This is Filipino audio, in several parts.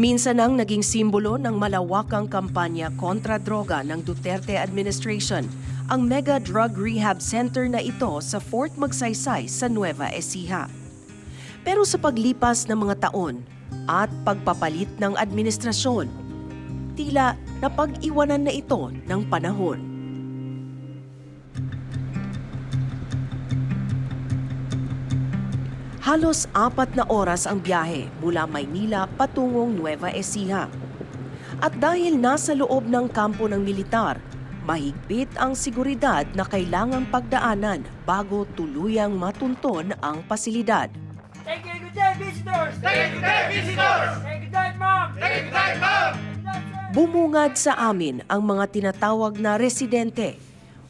Minsan nang naging simbolo ng malawakang kampanya kontra droga ng Duterte administration ang Mega Drug Rehab Center na ito sa Fort Magsaysay sa Nueva Ecija. Pero sa paglipas ng mga taon at pagpapalit ng administrasyon, tila napag-iwanan na ito ng panahon. Halos apat na oras ang biyahe mula Maynila patungong Nueva Ecija. At dahil nasa loob ng kampo ng militar, mahigpit ang seguridad na kailangang pagdaanan bago tuluyang matunton ang pasilidad. Thank you, good day, visitors! Thank you, good day, visitors! Thank you, good day, ma'am! Thank you, good day, ma'am! Bumungad sa amin ang mga tinatawag na residente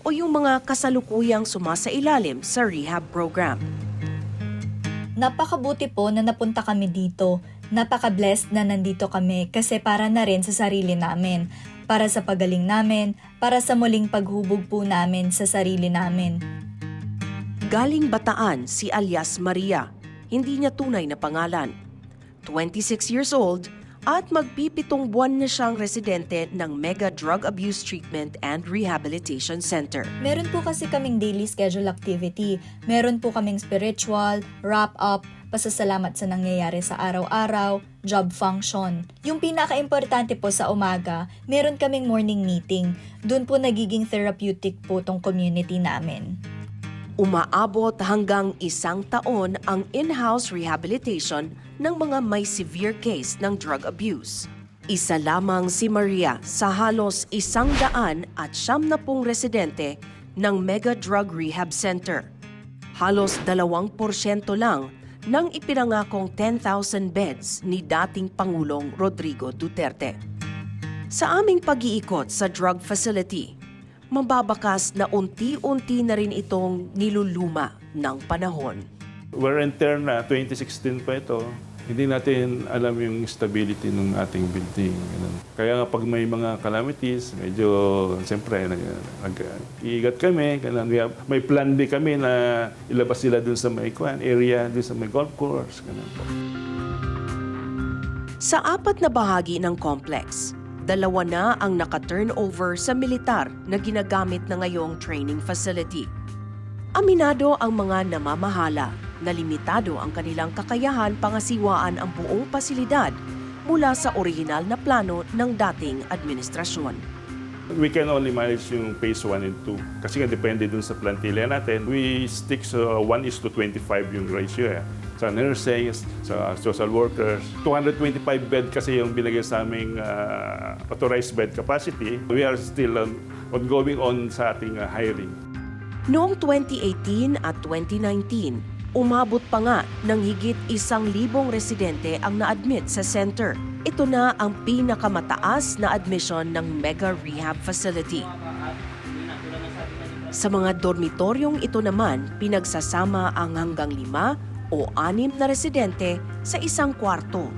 o yung mga kasalukuyang sumasailalim sa rehab program. Napakabuti po na napunta kami dito. Napaka-blessed na nandito kami kasi para na rin sa sarili namin. Para sa pagaling namin, para sa muling paghubog po namin sa sarili namin. Galing Bataan si alias Maria, hindi niya tunay na pangalan. 26 years old at magpipitong buwan na siyang residente ng Mega Drug Abuse Treatment and Rehabilitation Center. Meron po kasi kaming daily schedule activity. Meron po kaming spiritual, wrap-up, pasasalamat sa nangyayari sa araw-araw, job function. Yung pinaka-importante po sa umaga, meron kaming morning meeting. Doon po nagiging therapeutic po tong community namin. Umaabot hanggang isang taon ang in-house rehabilitation ng mga may severe case ng drug abuse. Isa lamang si Maria sa halos isang daan at siyam na pong residente ng Mega Drug Rehab Center. Halos dalawang porsyento lang ng ipinangakong 10,000 beds ni dating Pangulong Rodrigo Duterte. Sa aming pag-iikot sa drug facility, mababakas na unti-unti na rin itong niluluma ng panahon. We're in turn na 2016 pa ito. Hindi natin alam yung stability ng ating building. Ganun. Kaya nga pag may mga calamities, medyo, siyempre, nag, nag- iigat kami. Ganun. May plan B kami na ilabas sila dun sa may kwan, area, dun sa may golf course. Ganun. Sa apat na bahagi ng complex, dalawa na ang naka-turnover sa militar na ginagamit na ngayong training facility. Aminado ang mga namamahala na limitado ang kanilang kakayahan pangasiwaan ang buong pasilidad mula sa orihinal na plano ng dating administrasyon. We can only manage yung phase 1 and 2. Kasi nga depende dun sa plantilla natin. We stick sa 1 is to 25 yung ratio eh. Sa nurses, sa social workers. 225 bed kasi yung binigay sa aming ah, authorized bed capacity. We are still on, ongoing on sa ating ah, hiring. Noong 2018 at 2019, umabot pa nga ng higit isang libong residente ang na-admit sa center. Ito na ang pinakamataas na admission ng Mega Rehab Facility. Sa mga dormitoryong ito naman, pinagsasama ang hanggang lima o anim na residente sa isang kwarto.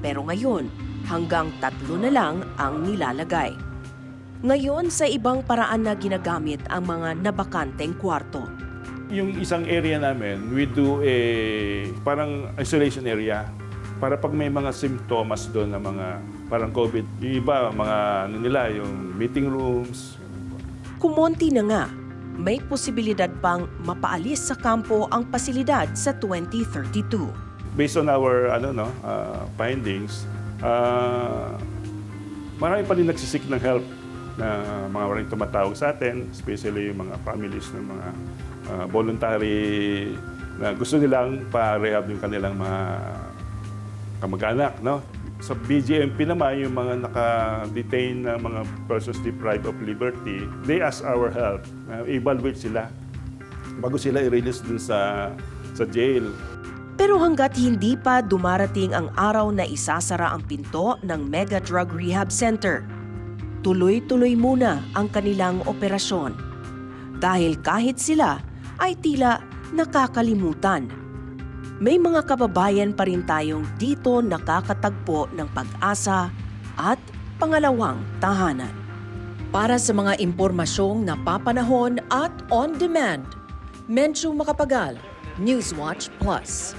Pero ngayon, hanggang tatlo na lang ang nilalagay. Ngayon, sa ibang paraan na ginagamit ang mga nabakanteng kwarto. Yung isang area namin, we do a parang isolation area para pag may mga simptomas doon na mga parang COVID. Yung iba, mga ano nila, yung meeting rooms. Kumonti na nga, may posibilidad pang mapaalis sa kampo ang pasilidad sa 2032. based on our ano no uh, findings, uh, marami pa rin nagsisik ng help na mga maraming tumatawag sa atin, especially yung mga families ng mga uh, voluntary na gusto nilang pa-rehab yung kanilang mga kamag-anak, no? Sa BGMP naman, yung mga naka-detain na mga persons deprived of liberty, they ask our help. Uh, evaluate sila bago sila i-release dun sa sa jail. Pero hanggat hindi pa dumarating ang araw na isasara ang pinto ng Mega Drug Rehab Center, tuloy-tuloy muna ang kanilang operasyon. Dahil kahit sila ay tila nakakalimutan. May mga kababayan pa rin tayong dito nakakatagpo ng pag-asa at pangalawang tahanan. Para sa mga impormasyong napapanahon at on-demand, Menchu Makapagal, Newswatch Plus.